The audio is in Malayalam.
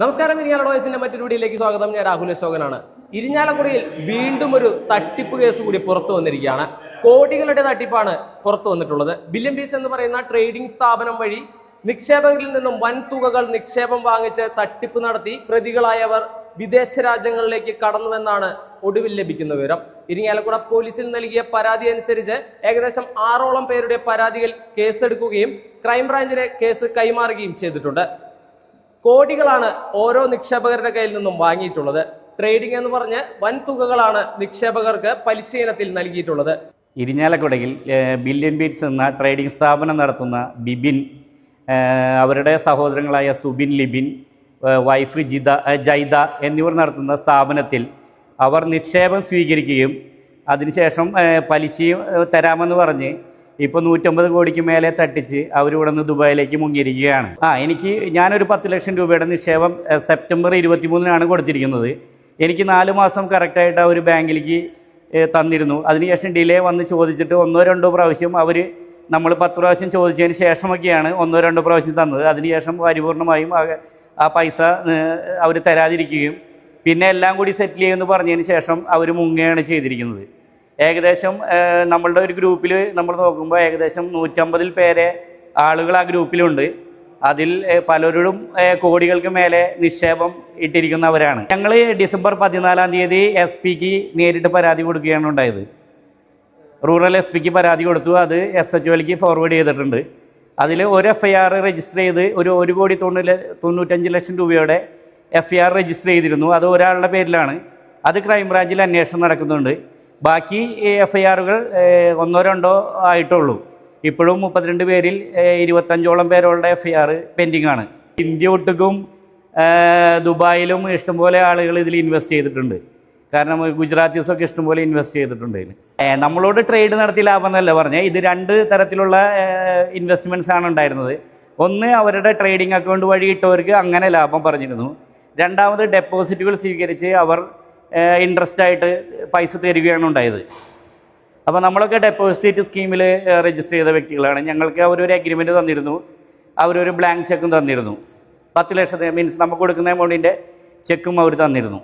നമസ്കാരം ഇരിങ്ങാലോ വയസ്സിന്റെ മറ്റൊരു വീഡിയോയിലേക്ക് സ്വാഗതം. ഞാൻ രാഹുൽ അശോകനാണ്. ഇരിഞ്ഞാലക്കുടയിൽ വീണ്ടും ഒരു തട്ടിപ്പ് കേസ് കൂടി പുറത്തു വന്നിരിക്കുകയാണ്. കോടികളുടെ തട്ടിപ്പാണ് പുറത്തു വന്നിട്ടുള്ളത്. ബില്ല്യം ബീസ് എന്ന് പറയുന്ന ട്രേഡിംഗ് സ്ഥാപനം വഴി നിക്ഷേപകരിൽ നിന്നും വൻ തുകകൾ നിക്ഷേപം വാങ്ങിച്ച് തട്ടിപ്പ് നടത്തി പ്രതികളായവർ വിദേശ രാജ്യങ്ങളിലേക്ക് കടന്നുവെന്നാണ് ഒടുവിൽ ലഭിക്കുന്ന വിവരം. ഇരിങ്ങാലക്കുട പോലീസിൽ നൽകിയ പരാതി അനുസരിച്ച് ഏകദേശം ആറോളം പേരുടെ പരാതികൾ കേസെടുക്കുകയും ക്രൈംബ്രാഞ്ചിന് കേസ് കൈമാറുകയും ചെയ്തിട്ടുണ്ട്. കോടികളാണ് ഓരോ നിക്ഷേപകരുടെ കയ്യിൽ നിന്നും വാങ്ങിയിട്ടുള്ളത്. ട്രേഡിംഗ് എന്ന് പറഞ്ഞ് വൻ തുകകളാണ് നിക്ഷേപകർക്ക് പലിശ ഇനത്തിൽ നൽകിയിട്ടുള്ളത്. ഇരിഞ്ഞാലക്കുടയിൽ ബില്യൻ ബീറ്റ്സ് എന്ന ട്രേഡിംഗ് സ്ഥാപനം നടത്തുന്ന ബിബിൻ അവരുടെ സഹോദരങ്ങളായ സുബിൻ ലിബിൻ വൈഫ് ജിത ജൈദ എന്നിവർ നടത്തുന്ന സ്ഥാപനത്തിൽ അവർ നിക്ഷേപം സ്വീകരിക്കുകയും അതിനുശേഷം പലിശയും തരാമെന്ന് പറഞ്ഞ് ഇപ്പോൾ നൂറ്റമ്പത് കോടിക്ക് മേലെ തട്ടിച്ച് അവരിവിടെ നിന്ന് ദുബായിലേക്ക് മുങ്ങിയിരിക്കുകയാണ്. ആ എനിക്ക് ഞാനൊരു പത്ത് ലക്ഷം രൂപയുടെ നിക്ഷേപം സെപ്റ്റംബർ ഇരുപത്തിമൂന്നിനാണ് കൊടുത്തിരിക്കുന്നത്. എനിക്ക് നാല് മാസം കറക്റ്റായിട്ട് അവർ ബാങ്കിലേക്ക് തന്നിരുന്നു. അതിനുശേഷം ഡിലേ വന്ന് ചോദിച്ചിട്ട് ഒന്നോ രണ്ടോ പ്രാവശ്യം അവർ നമ്മൾ പത്ത് പ്രാവശ്യം ചോദിച്ചതിന് ശേഷമൊക്കെയാണ് ഒന്നോ രണ്ടോ പ്രാവശ്യം തന്നത്. അതിനുശേഷം പരിപൂർണമായും ആ- ആ പൈസ അവർ തരാതിരിക്കുകയും പിന്നെ എല്ലാം കൂടി സെറ്റിൽ ചെയ്യുമെന്ന് പറഞ്ഞതിന് ശേഷം അവർ മുങ്ങുകയാണ് ചെയ്തിരിക്കുന്നത്. ഏകദേശം നമ്മളുടെ ഒരു ഗ്രൂപ്പിൽ നമ്മൾ നോക്കുമ്പോൾ ഏകദേശം നൂറ്റമ്പതിൽ പേരെ ആളുകൾ ആ ഗ്രൂപ്പിലുണ്ട്. അതിൽ പലരും കോടികൾക്ക് മേലെ നിക്ഷേപം ഇട്ടിരിക്കുന്നവരാണ്. ഞങ്ങൾ ഡിസംബർ പതിനാലാം തീയതി എസ് പിക്ക് നേരിട്ട് പരാതി കൊടുക്കുകയാണ് ഉണ്ടായത്. റൂറൽ എസ് പിക്ക് പരാതി കൊടുത്തു. അത് എസ് എച്ച് ഒയിലേക്ക് ഫോർവേഡ് ചെയ്തിട്ടുണ്ട്. അതിൽ ഒരു എഫ് ഐ ആർ രജിസ്റ്റർ ചെയ്ത് ഒരു ഒരു കോടി തൊണ്ണൂറ് തൊണ്ണൂറ്റഞ്ച് ലക്ഷം രൂപയുടെ എഫ് ഐ ആർ രജിസ്റ്റർ ചെയ്തിരുന്നു. അത് ഒരാളുടെ പേരിലാണ്. അത് ക്രൈംബ്രാഞ്ചിൽ അന്വേഷണം നടക്കുന്നുണ്ട്. ബാക്കി എഫ് ഐ ആറുകൾ ഒന്നോ രണ്ടോ ആയിട്ടുള്ളൂ. ഇപ്പോഴും മുപ്പത്തിരണ്ട് പേരിൽ ഇരുപത്തഞ്ചോളം പേരുള്ള എഫ് ഐ ആർ പെൻഡിങ് ആണ് ഇന്ത്യ ഒട്ടുക്കും ദുബായിലും ഇഷ്ടംപോലെ ആളുകൾ ഇതിൽ ഇൻവെസ്റ്റ് ചെയ്തിട്ടുണ്ട്. കാരണം ഗുജറാത്തീസൊക്കെ ഇഷ്ടംപോലെ ഇൻവെസ്റ്റ് ചെയ്തിട്ടുണ്ട് നമ്മളോട് ട്രേഡ് നടത്തി ലാഭം എന്നല്ല പറഞ്ഞത് ഇത് രണ്ട് തരത്തിലുള്ള ഇൻവെസ്റ്റ്മെന്റ്സ് ആണ് ഉണ്ടായിരുന്നത്. ഒന്ന് അവരുടെ ട്രേഡിംഗ് അക്കൗണ്ട് വഴി ഇട്ടവർക്ക് അങ്ങനെ ലാഭം പറഞ്ഞിരുന്നു. രണ്ടാമത് ഡെപ്പോസിറ്റുകൾ സ്വീകരിച്ച് അവർ ഇൻട്രസ്റ്റ് ആയിട്ട് പൈസ തരികയാണ് ഉണ്ടായത്. അപ്പോൾ നമ്മളൊക്കെ ഡെപ്പോസിറ്റ് സ്കീമിൽ രജിസ്റ്റർ ചെയ്ത വ്യക്തികളാണ്. ഞങ്ങൾക്ക് അവരൊരു അഗ്രിമെന്റ് തന്നിരുന്നു. അവരൊരു ബ്ലാങ്ക് ചെക്കും തന്നിരുന്നു. പത്ത് ലക്ഷത്തെ മീൻസ് നമുക്ക് കൊടുക്കുന്ന എമൗണ്ടിന്റെ ചെക്കും അവർ തന്നിരുന്നു.